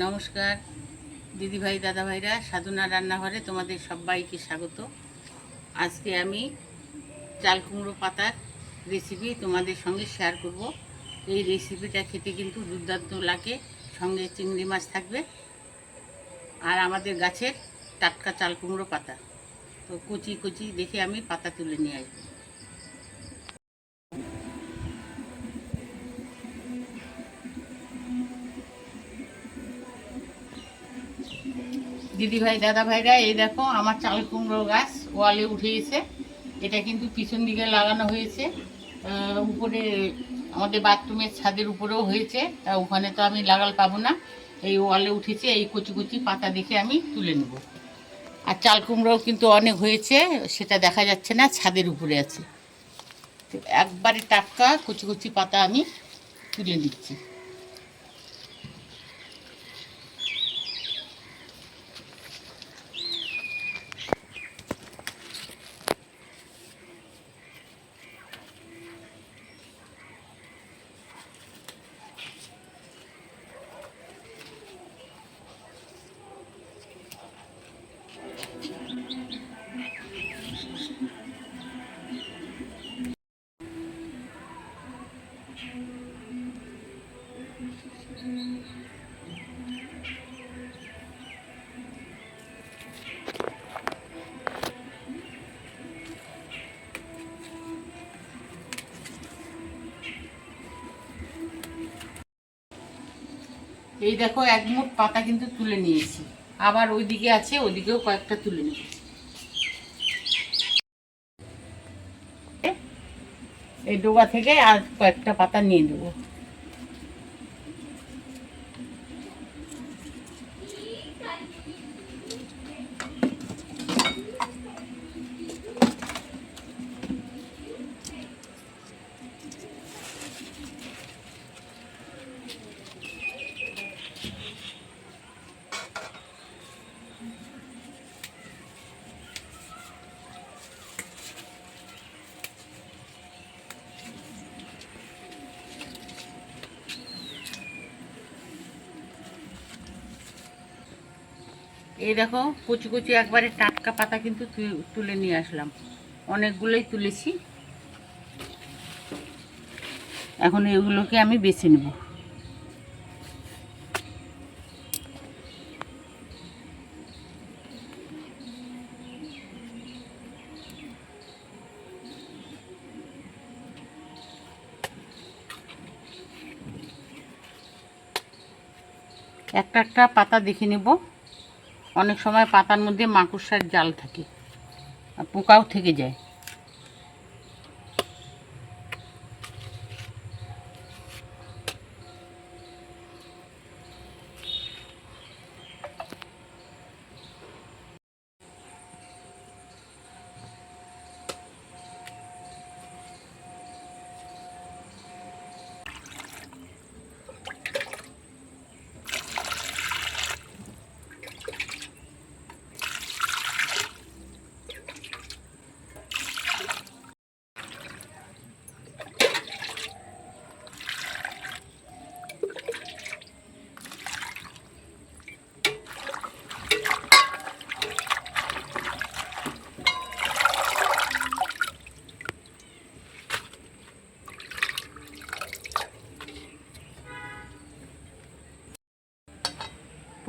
নমস্কার। দিদিভাই, দাদাভাইরা সাধনা রান্নাঘরে তোমাদের সবাইকে স্বাগত। আজকে আমি চাল কুমড়ো পাতার রেসিপি তোমাদের সঙ্গে শেয়ার করব। এই রেসিপিটা খেতে কিন্তু দুর্দান্ত লাগে, সঙ্গে চিংড়ি মাছ থাকবে আর আমাদের গাছের টাটকা চাল কুমড়ো পাতা। তো কুচি কুচি দেখে আমি পাতা তুলে নিয়ে আসব। দিদি ভাই, দাদা ভাইরা, এই দেখো, আমার চাল কুমড়ো গাছ ওয়ালে উঠে গেছে এটা কিন্তু পিছন দিকে লাগানো হয়েছে। উপরে আমাদের বাথরুমের ছাদের উপরেও হয়েছে। তা ওখানে তো আমি লাগাল পাবো না। এই ওয়ালে উঠেছে, এই কচি কচি পাতা দেখে আমি তুলে নেব। আর চাল কুমড়োও কিন্তু অনেক হয়েছে, সেটা দেখা যাচ্ছে না, ছাদের উপরে আছে। একবারে টাটকা কচি কচি পাতা আমি তুলে নিচ্ছি। এই দেখো, এক মুঠ পাতা কিন্তু তুলে নিয়েছি। আবার ওইদিকে আছে ওইদিকেও কয়েকটা তুলে নিয়েছি এই ডোবা থেকে আর কয়েকটা পাতা নিয়ে দেবো এই দেখো, কুচি কুচি একবারে টাটকা পাতা কিন্তু তুলে নিয়ে আসলাম। অনেকগুলোই তুলেছি। এখন এগুলোকে আমি বেছে নেব। একটা একটা পাতা দেখে নেব। অনেক সময় পাতার মধ্যে মাকড়সার জাল থাকে। পোকাও থেকে যায়।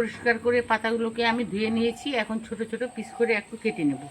পরিষ্কার করে পাতাগুলোকে আমি ধুয়ে নিয়েছি। এখন ছোট ছোট পিস করে একটু কেটে নেব।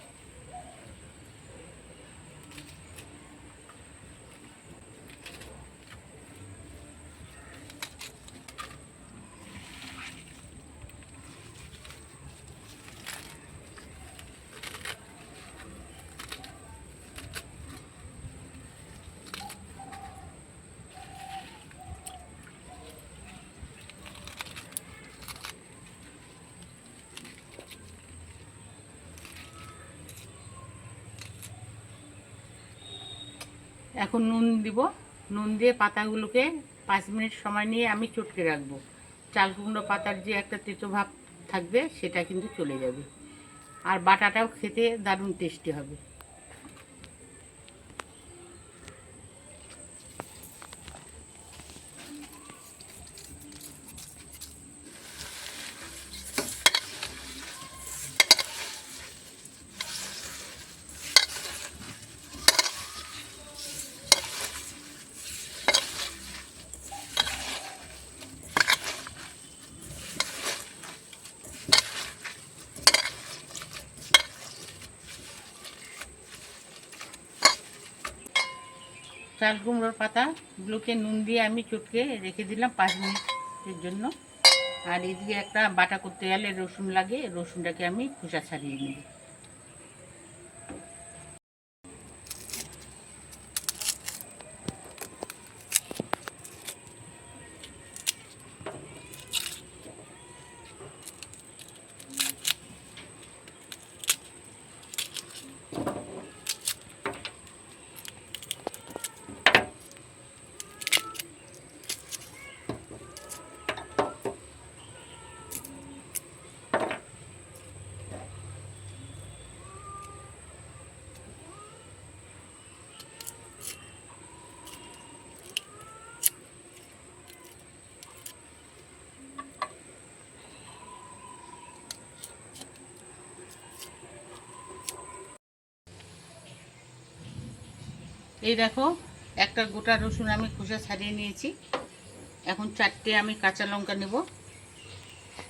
এখন নুন দিব। নুন দিয়ে পাতাগুলোকে পাঁচ মিনিট সময় নিয়ে আমি চটকে রাখব। চাল কুমড়ো পাতার যে একটা তেতো ভাব থাকবে, সেটা কিন্তু চলে যাবে। আর বাটাটাও খেতে দারুণ টেস্টি হবে। চাল কুমড়োর পাতাগুলোকে নুন দিয়ে আমি চটকে রেখে দিলাম পাঁচ মিনিটের জন্য। আর এদিকে একটা বাটা করতে গেলে রসুন লাগে, রসুনটাকে আমি খোসা ছাড়িয়ে নেব। এই দেখো, একটা গোটা রসুন আমি খোসা ছাড়িয়ে নিয়েছি। এখন চারটে আমি কাঁচা লঙ্কা নেব।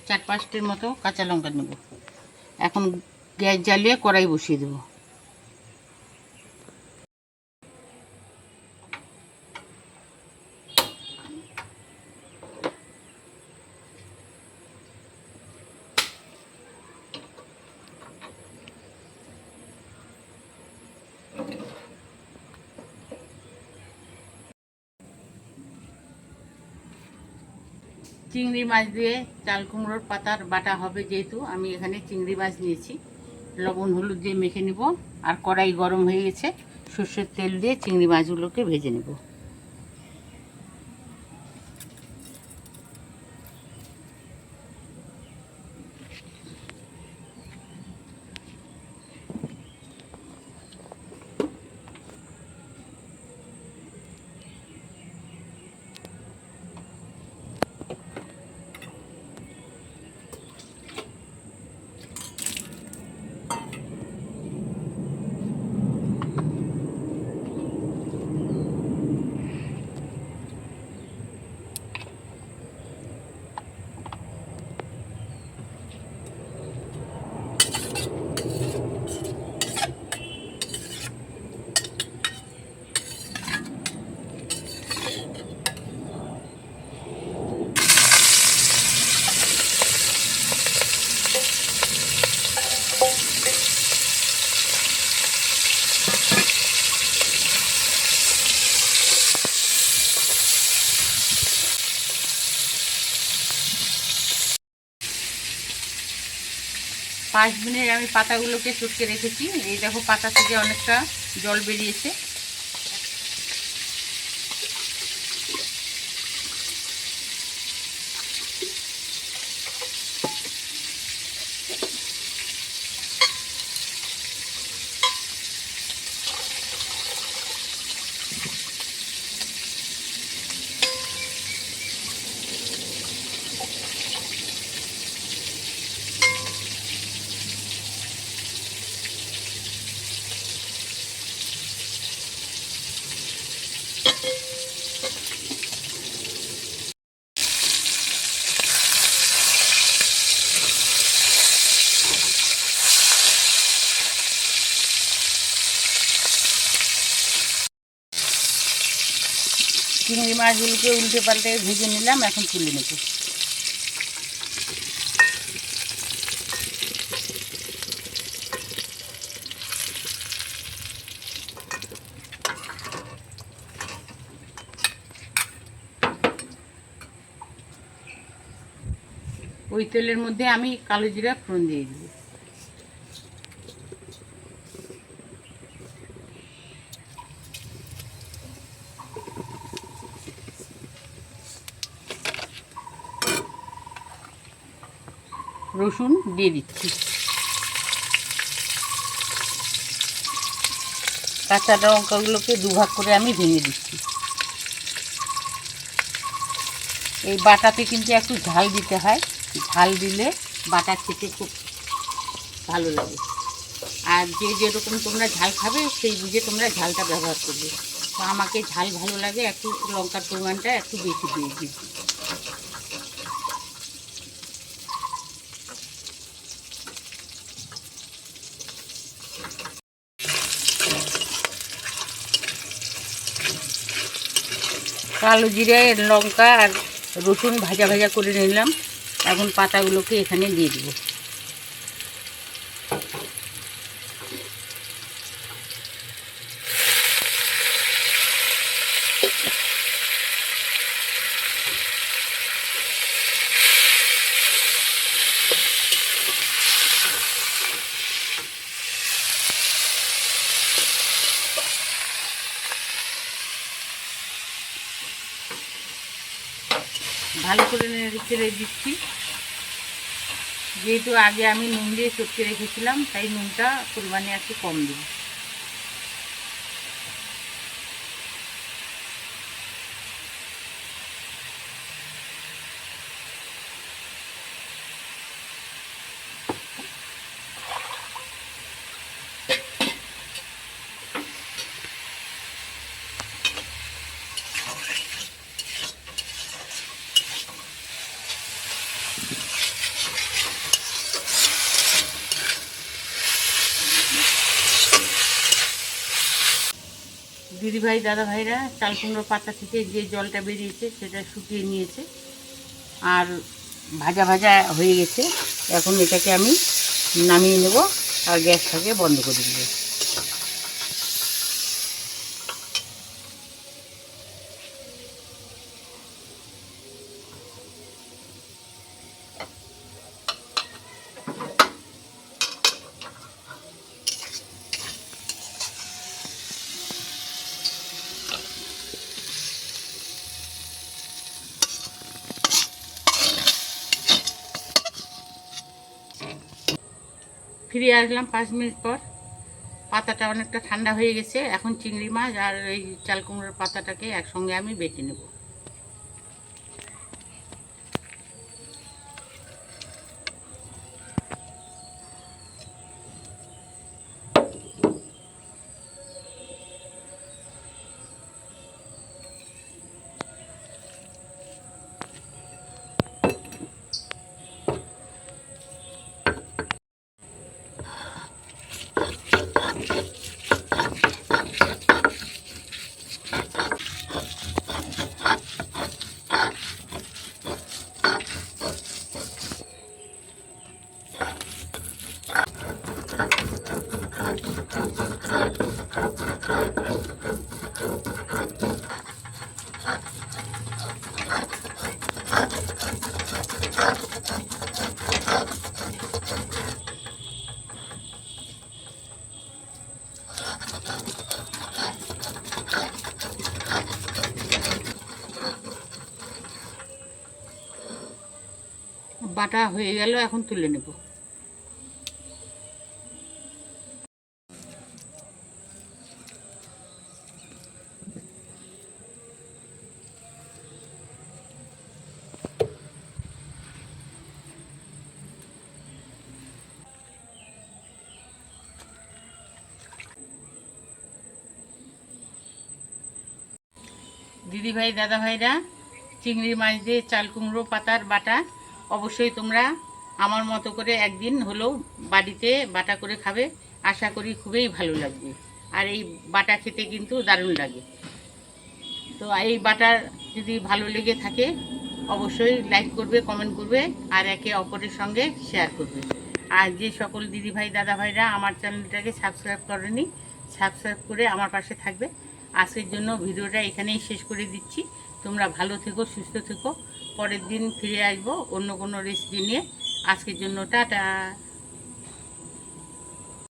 চার পাঁচটির মতো কাঁচা লঙ্কা নেব। এখন গ্যাস জ্বালিয়ে কড়াই বসিয়ে দেবো। চিংড়ি মাছ দিয়ে চাল কুমড়োর পাতার বাটা হবে যেহেতু, আমি এখানে চিংড়ি মাছ নিয়েছি। লবণ, হলুদ দিয়ে মেখে নেব, আর কড়াই গরম হয়ে গেছে, সর্ষের তেল দিয়ে চিংড়ি মাছগুলোকে ভেজে নেব। পাঁচ দিনের আমি পাতাগুলোকে চটকে রেখেছি। এই দেখো পাতা থেকে অনেকটা জল বেরিয়েছে। চিংড়ি মাছগুলোকে উল্টে পাল্টে ভেজে নিলাম, এখন তুলে নেব। ওই তেলের মধ্যে আমি কালো জিরা ফোড়ন দিয়ে দিব। রসুন দিয়ে দিচ্ছি। কাঁচা লঙ্কাগুলোকে দুভাগ করে আমি ভেঙে দিচ্ছি। এই বাটাতে কিন্তু একটু ঝাল দিতে হয়। ঝাল দিলে বাটা খেতে খুব ভালো লাগে। আর যে যেরকম তোমরা ঝাল খাবে, সেই বুঝে তোমরা ঝালটা ব্যবহার করবে। তো আমাকে ঝাল ভালো লাগে, একটু লঙ্কার পরিমাণটা একটু বেশি দিয়ে দিচ্ছি। কালো জিরে লঙ্কা আর রসুন ভাজা ভাজা করে নিলাম। এখন পাতাগুলোকে এখানে দিয়ে দেবো। ভালো করে নেড়ে রেখে দিচ্ছি। যেহেতু আগে আমি নুন দিয়ে চটকে রেখেছিলাম, তাই নুনটা পরিমাণে একটু কম দিই দিদিভাই দাদা ভাইরা চাল কুমড়ো পাতা থেকে যে জলটা বেরিয়েছে সেটা শুকিয়ে নিয়েছে। আর ভাজা ভাজা হয়ে গেছে। এখন এটাকে আমি নামিয়ে নেব আর গ্যাসটাকে বন্ধ করে দেবো। ফিরে আসলাম পাঁচ মিনিট পর। পাতাটা অনেকটা ঠান্ডা হয়ে গেছে, এখন চিংড়ি মাছ আর এই চাল কুমড়োর পাতাটাকে একসঙ্গে আমি বেটে নেব। বাটা হয়ে গেল, এখন তুলে নেব। দিদি ভাই দাদা ভাইরা চিংড়ি মাছ দিয়ে চাল কুমড়ো, পাতার বাটা অবশ্যই তোমরা আমার মতো করে একদিন হলেও বাড়িতে বাটা করে খাবে। আশা করি খুবই ভালো লাগবে। আর এই বাটা খেতে কিন্তু দারুণ লাগে। তো এই বাটার যদি ভালো লেগে থাকে, অবশ্যই লাইক করবে কমেন্ট করবে, আর একে অপরের সঙ্গে শেয়ার করবে। আর যে সকল দিদি ভাই দাদা ভাইরা আমার চ্যানেলটাকে সাবস্ক্রাইব করেনি সাবস্ক্রাইব করে আমার পাশে থাকবে। আজকের জন্য ভিডিওটা এখানেই শেষ করে দিচ্ছি। তোমরা ভালো থেকো, সুস্থ থেকো। পরের দিন ফিরে আসব অন্য কোনো রেসিপি নিয়ে। আজকের জন্য টাটা।